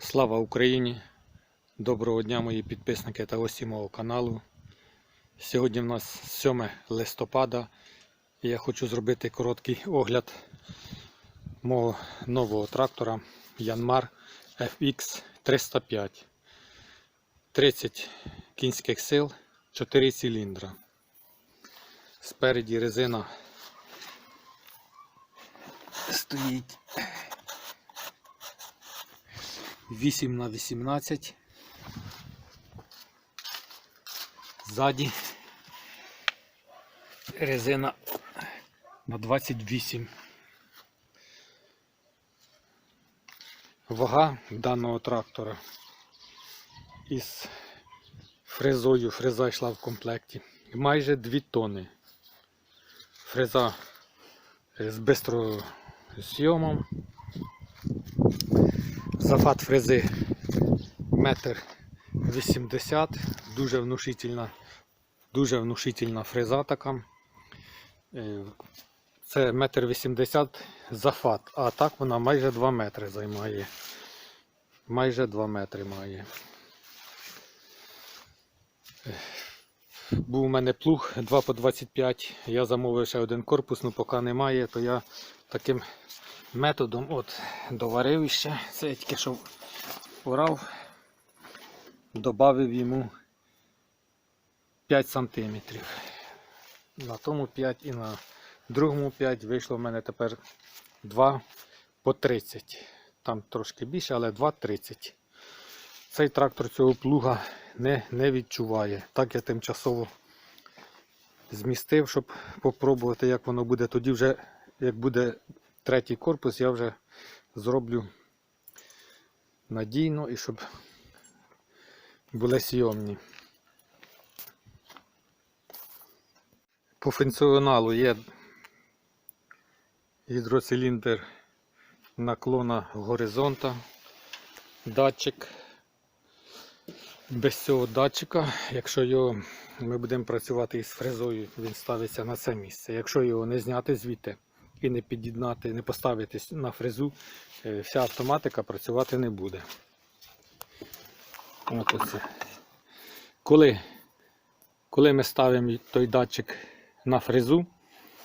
Слава Україні! Доброго дня, мої підписники та гості мого каналу. Сьогодні в нас 7 листопада і я хочу зробити короткий огляд мого нового трактора Yanmar FX 305. 30 кінських сил, 4 циліндра. Спереді резина стоїть 8 на 18. Ззаді резина на 28. Вага даного трактора із фрезою, фреза йшла в комплекті. Майже 2 тони. Фреза з бистросйомом. Зафат фрези метр 80, дуже внушительна, дуже внушительна фреза така. Е, Це метр 80 зафат, а так вона майже 2 метри займає. Майже 2 метри має. Е, Був у мене плуг 2 по 25. Я замовив ще один корпус, ну поки немає, то я таким методом от доварив. Це я тільки що порав, додав йому 5 сантиметрів. На тому 5 і на другому 5 вийшло в мене тепер 2 по 30. Там трошки більше, але 2,30. Цей трактор цього плуга не, не відчуває. Так я тимчасово змістив, щоб попробувати, як воно буде. Тоді вже, як буде третій корпус, я вже зроблю надійно і щоб були сйомні. По функціоналу є гідроциліндр наклона горизонта, датчик. Без цього датчика, якщо його ми будемо працювати із фрезою, він ставиться на це місце. Якщо його не зняти звідти і не під'єднати, не поставити на фрезу, е, вся автоматика працювати не буде. От оце. Коли, коли ми ставимо той датчик на фрезу,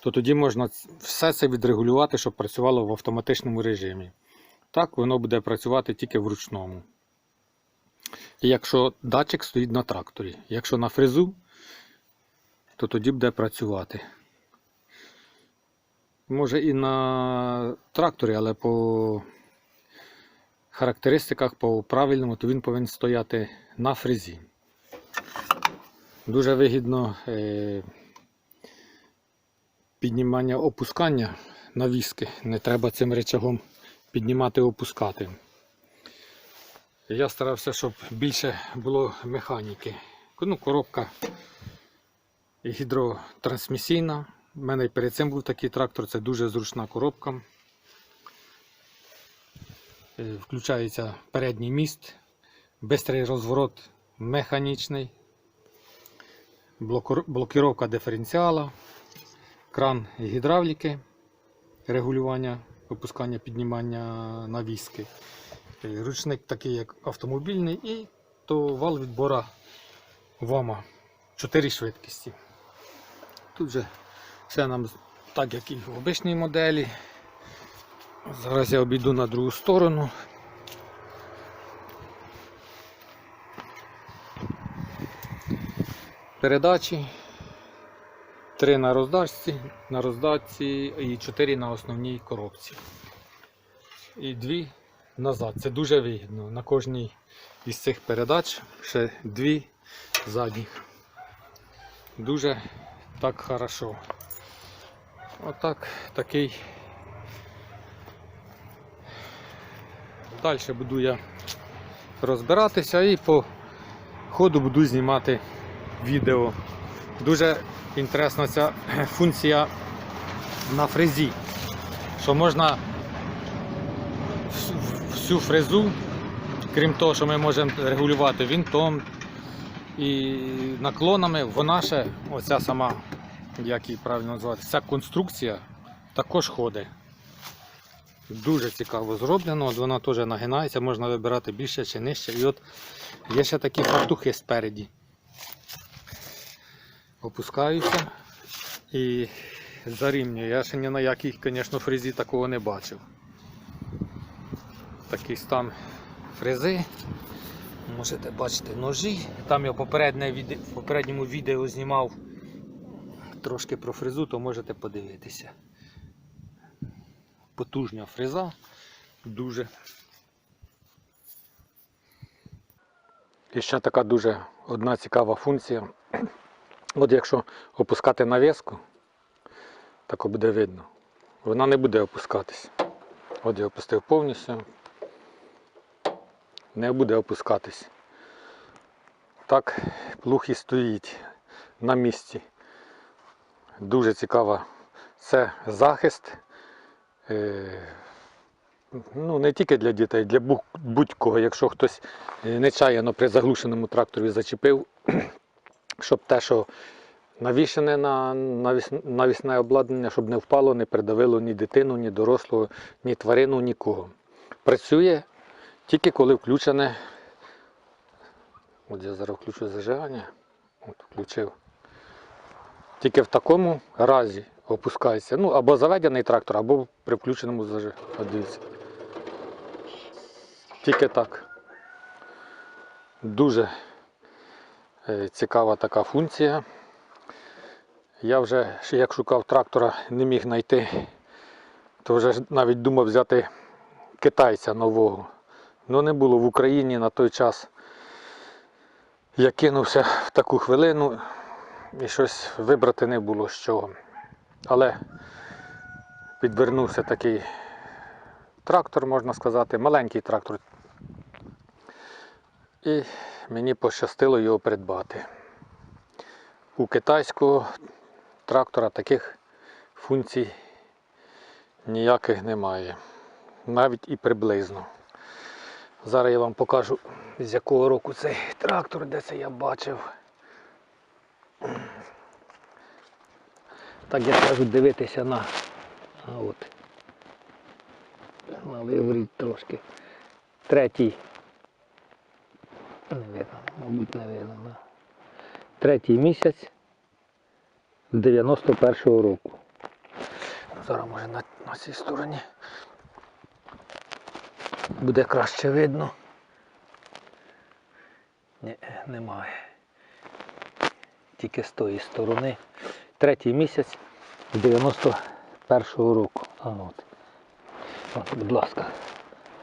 то тоді можна все це відрегулювати, щоб працювало в автоматичному режимі. Так воно буде працювати тільки в ручному. І якщо датчик стоїть на тракторі, якщо на фрезу, то тоді буде працювати. Може і на тракторі, але по характеристиках, по правильному, то він повинен стояти на фрезі. Дуже вигідно е, піднімання опускання навіски. Не треба цим речагом піднімати опускати. Я старався, щоб більше було механіки. Ну, коробка гідротрансмісійна. У мене і перед цим був такий трактор, це дуже зручна коробка. Е, Включається передній міст, бистрий розворот механічний, блокіровка диференціала, кран гідравліки, регулювання, опускання, піднімання навіски. Е, Ручник такий, як автомобільний, і то вал відбора ВАМа 4 швидкості. Тут же все нам так, як і в обичній моделі. Зараз я обійду на другу сторону. Передачі. Три на роздачці, на роздачці і чотири на основній коробці. І дві назад. Це дуже вигідно. На кожній із цих передач ще дві задніх. Дуже так хорошо. Отак такий. Далі буду я розбиратися і по ходу буду знімати відео. Дуже інтересна ця функція на фрезі, що можна всю фрезу, крім того, що ми можемо регулювати вінтом і наклонами, вона ще, оця сама, як її правильно назвати, ця конструкція також ходить. Дуже цікаво зроблено. От вона теж нагинається, можна вибирати більше чи нижче. І от є ще такі фартухи спереді. Опускаюся і зарівнюю. Я ще ні на якій, звісно, фрезі такого не бачив. Такий стан фрези. Можете бачити ножі. Там я в попередньому відео знімав трошки про фрезу, то можете подивитися. Потужна фреза, дуже. І ще така дуже одна цікава функція. От якщо опускати навіску, так буде видно. Вона не буде опускатись. От я опустив повністю. Не буде опускатись. Так плуг і стоїть на місці. Дуже цікава. Це захист. Е, ну, не тільки для дітей, для будь-кого. Якщо хтось е, нечаянно при заглушеному тракторі зачепив, щоб те, що навішане на навіс- навісне обладнання, щоб не впало, не придавило ні дитину, ні дорослого, ні тварину, нікого. Працює тільки коли включене. От я зараз включу зажигання. От включив. Тільки в такому разі опускається. Ну, або заведений трактор, або при включеному. От дивіться. Тільки так. Дуже е, цікава така функція. Я вже, як шукав трактора, не міг знайти, то вже навіть думав взяти китайця нового. Ну не було в Україні на той час. Я кинувся в таку хвилину щось вибрати не було з чого. Але підвернувся такий трактор, можна сказати, маленький трактор. І мені пощастило його придбати. У китайського трактора таких функцій ніяких немає. Навіть і приблизно. Зараз я вам покажу, з якого року цей трактор, де це я бачив. Так як кажуть, дивитися на. А от. На виворіть трошки. Третій. Не видно, мабуть, не видно. Да. Третій місяць 91-го року. Зараз може на, на цій стороні буде краще видно. Ні, немає. Тільки з тої сторони. Третій місяць 91-го року. От. От, будь ласка.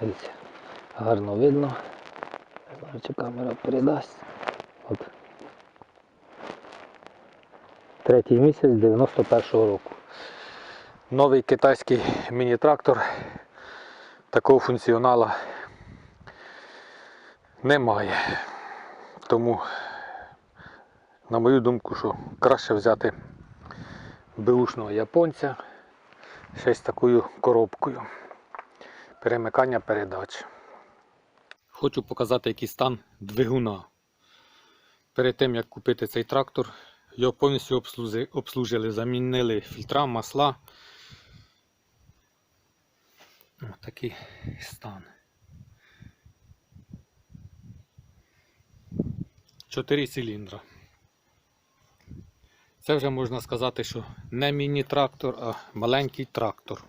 Дивіться. Гарно видно. Не знаю, чи камера передасть. От. Третій місяць 91-го року. Новий китайський міні-трактор такого функціонала немає. Тому, на мою думку, що краще взяти беушного японця ще з такою коробкою. Перемикання передач. Хочу показати, який стан двигуна. Перед тим як купити цей трактор, його повністю обслужили, замінили фільтра, масла. Ось такий стан. Чотири циліндра. Це вже можна сказати, що не міні-трактор, а маленький трактор.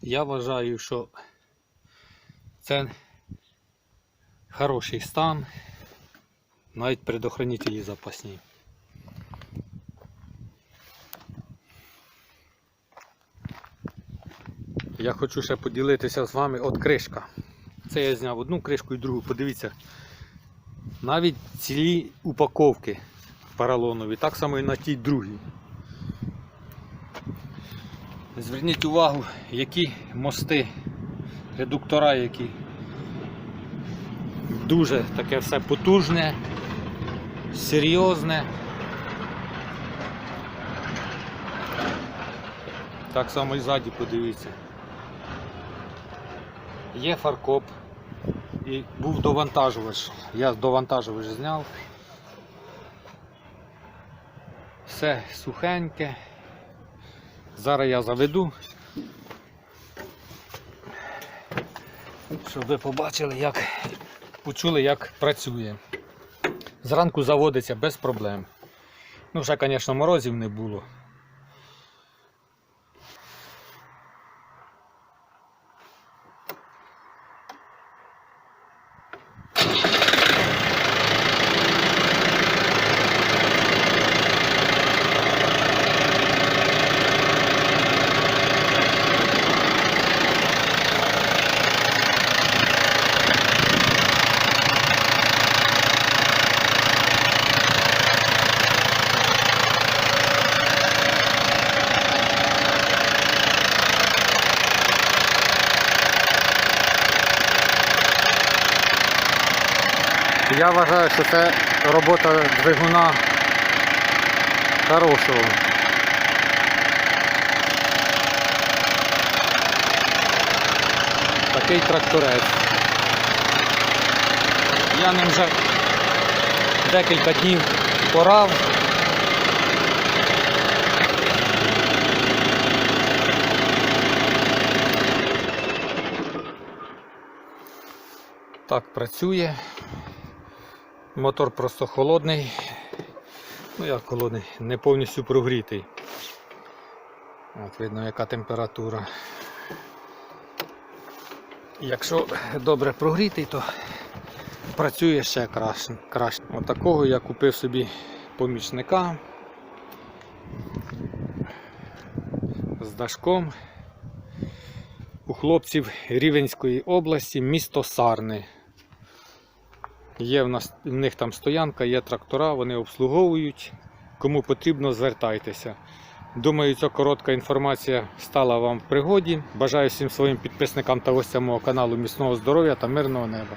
Я вважаю, що це хороший стан, навіть предохранителі запасні. Я хочу ще поділитися з вами от кришка. Це я зняв одну кришку і другу. Подивіться. Навіть цілі упаковки поролонові, так само і на тій другій. Зверніть увагу, які мости, редуктора які. Дуже таке все потужне, серйозне. Так само і ззаді подивіться. Є фаркоп і був довантажувач. Я довантажувач зняв. все сухеньке. Зараз я заведу, щоб ви побачили, як почули, як працює. Зранку заводиться без проблем. Ну, вже, звісно, морозів не було. Я вважаю, що це робота двигуна хорошого. Такий тракторець. Я ним вже декілька днів порав. Так працює. Мотор просто холодний. Ну як холодний, не повністю прогрітий. От видно яка температура. Якщо добре прогрітий, то працює ще краще. краще. От такого я купив собі помічника з дашком. У хлопців Рівенської області, місто Сарни. Є в, нас, в них там стоянка, є трактора, вони обслуговують. Кому потрібно, звертайтеся. Думаю, ця коротка інформація стала вам в пригоді. Бажаю всім своїм підписникам та гостям мого каналу міцного здоров'я та мирного неба.